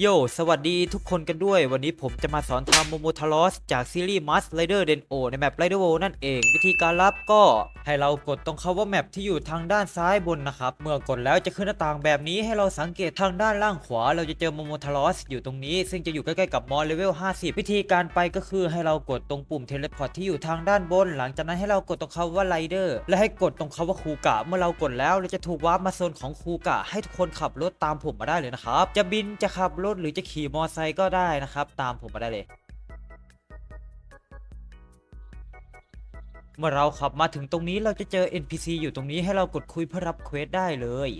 โยสวัสดีทุกคนกันด้วย วันนี้ผมจะมาสอนทำโมโมทารอสจากซีรีส์ Must Rider Den O ในแมป Rider World นั่นเอง วิธีการรับก็ให้เรากดตรงคาว่าแมปที่อยู่ทางด้านซ้ายบนนะครับ เมื่อกดแล้วจะขึ้นหน้าต่างแบบนี้ให้เราสังเกตทางด้านล่างขวา เราจะเจอโมโมทารอสอยู่ตรงนี้ ซึ่งจะอยู่ใกล้ๆกับมอลเลเวล 50 วิธีการไปก็คือให้เรากดตรงปุ่มเทเลพอร์ตที่อยู่ทางด้านบน หลังจากนั้นให้เรากดตรงคาว่า Rider และให้กดตรงคาว่าคูกะ เมื่อเรากดแล้วเราจะถูกวาร์ปมาโซนของคูกะ ให้ทุกคนขับรถตามผมมาได้เลยนะครับจะบินจะขับรรถหรือจะขี่มอไซค์ก็ได้นะครับ ตามผมมาได้เลย เมื่อเราขับมาถึงตรงนี้เราจะเจอ NPC อยู่ตรงนี้ให้เรากดคุยเพื่อรับเควสได้เลย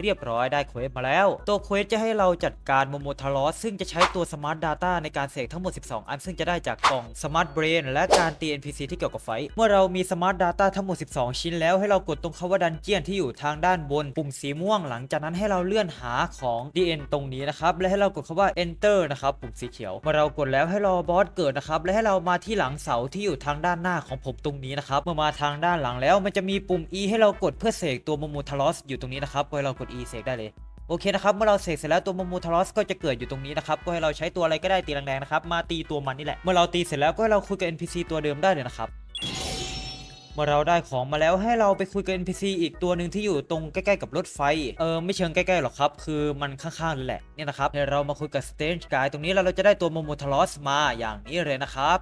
เรียบร้อยได้เควสมาแล้ว ตัวเควสจะให้เราจัดการโมโมทารอสซึ่งจะใช้ตัว Smart Data ในการเสกทั้งหมด 12 อันซึ่งจะได้จากกล่อง Smart Brain และการตี NPC ที่เกี่ยวกับไฟ เมื่อเรามี Smart Data ทั้งหมด 12 ชิ้นแล้วให้เรากดตรงคาว่าดันเจียนที่อยู่ทางด้านบน ปุ่มสีม่วงหลังจากนั้นให้เราเลื่อนหาของ DN ตรงนี้นะครับและให้เรากดคาว่า Enter นะครับปุ่มสีเขียวเมื่อเรากดแล้วให้รอบอสเกิดนะครับและให้เรามาที่หลังเสาที่อยู่ทางด้านหน้าของผมตรงนี้นะครับเมื่อมาทางด้านหลังแล้วมันจะมีปุ่ม E ให้เรากดเพื่อเสกตัวโมโมทารอสอยู่ตรงนี้นะครับก็ให้เรากด E เสกได้เลยโอเคนะครับเมื่อเราเสกเสร็จแล้วตัวโมโมทารอสก็จะเกิดอยู่ตรงนี้นะครับก็ให้เราใช้ตัวอะไรก็ได้ตีแรงๆนะครับมาตีตัวมันนี่แหละเมื่อเราตีเสร็จแล้วก็ให้เราคุยกับ NPC ตัวเดิมได้เลยนะครับเมื่อเราได้ของมาแล้วให้เราไปคุยกับ NPC อีกตัวหนึ่งที่อยู่ตรงใกล้ๆกับรถไฟเออไม่เชิงใกล้ๆหรอกครับคือมันข้างๆเลยแหละเนี่ยนะครับให้เรามาคุยกับ Strange Guy ตรงนี้แล้วเราจะได้ตัวโมโมทารอสมาอย่างนี้เลยนะครับ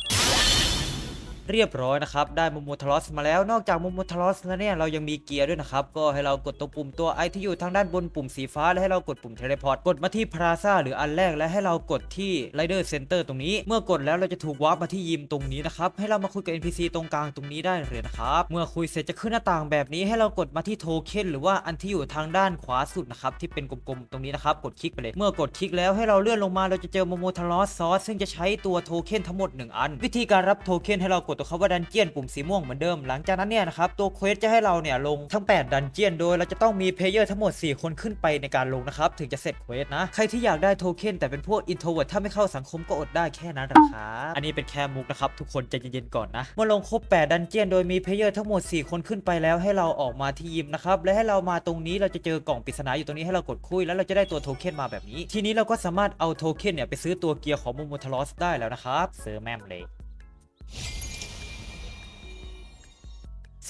เรียบร้อยนะครับ ได้โมโมทารอสมาแล้วนอกจากโมโมทารอสแล้วเนี่ยเรายังมีเกียร์ด้วยนะครับ ก็ให้เรากดตรงปุ่มตัวไอที่อยู่ทางด้านบนปุ่มสีฟ้า และให้เรากดปุ่มเทเลพอร์ตกดมาที่พราซ่าหรืออันแรกและให้เรากดที่ไรเดอร์เซ็นเตอร์ตรงนี้ เมื่อกดแล้วเราจะถูกวาร์ปมาที่ยิมตรงนี้นะครับให้เรามาคุยกับ NPC ตรงกลางตรงนี้ได้เลยนะครับเมื่อคุยเสร็จจะขึ้นหน้าต่างแบบนี้ ให้เรากดมาที่โทเค็นหรือว่าอันที่อยู่ทางด้านขวาสุดนะครับที่เป็นกลมๆตรงนี้นะครับกดคลิกไปเลย เมื่อกดคลิกแล้วให้เราเลื่อนลงมาเราจะเจอโมโมทารอสซอสซึ่งจะใช้ตัวโทเค็นทั้งหมด 1 อัน วิธีการรับโทเค็นให้เรากดตัวคำว่าดันเจียนปุ่มสีม่วงเหมือนเดิม หลังจากนั้นเนี่ยนะครับตัวเควสจะให้เราเนี่ยลงทั้ง 8 ดันเจียนโดยเราจะต้องมีเพลเยอร์ทั้งหมด 4 คนขึ้นไปในการลงนะครับถึงจะเสร็จเควสนะใครที่อยากได้โทเค็นแต่เป็นพวกอินโทรเวิร์ถ้าไม่เข้าสังคมก็อดได้แค่นั้นแหละครับอันนี้เป็นแค่มุกนะครับทุกคนใจเย็นๆก่อนนะเมื่อลงครบ 8 ดันเจียนโดยมีเพลเยอร์ทั้งหมด 4 คนขึ้นไปแล้วให้เราออกมาที่ยิมนะครับและให้เรามาตรงนี้เราจะเจอกล่องปริศนาอยู่ตรงนี้ให้เรากดคุยแล้วเราจะได้ตัวโทเค็นมาแบบนี้ ทีนี้เราก็สามารถเอาโทเค็นเนี่ยไปซื้อตัวเกียร์ของมโมทารอสได้แล้วนะครับซื้อแม่มเลย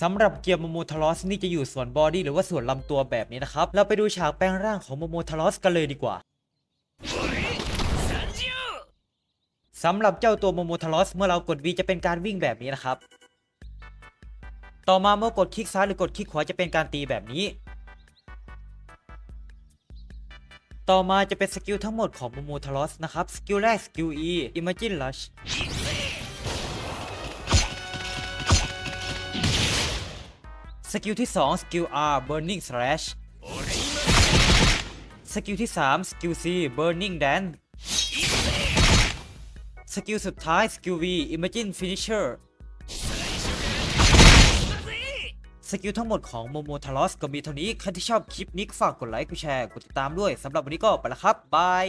สำหรับเกียร์โมโมทารอสนี่จะอยู่ส่วนบอดี้หรือว่าส่วนลำตัวแบบนี้นะครับ เราไปดูฉากแปลงร่างของโมโมทารอสกันเลยดีกว่าสำหรับเจ้าตัวโมโมทารอสเมื่อเรากด V จะเป็นการวิ่งแบบนี้นะครับ ต่อมาเมื่อกดคลิกซ้ายหรือกดคลิกขวาจะเป็นการตีแบบนี้ ต่อมาจะเป็นสกิลทั้งหมดของโมโมทารอสนะครับ สกิลแรกสกิล E Imagine Rush กิลที่ 2 สกิล R Burning Slash สกิลที่ 3 สกิล C Burning Dance สกิลสุดท้าย สกิล V Imagine Finisher สกิลทั้งหมดของโมโมทารอสก็มีเท่านี้ ใครที่ชอบคลิปนี้ก็ฝากกดไลค์กดแชร์ กดติดตามด้วย สำหรับวันนี้ก็ไปแล้วครับ บาย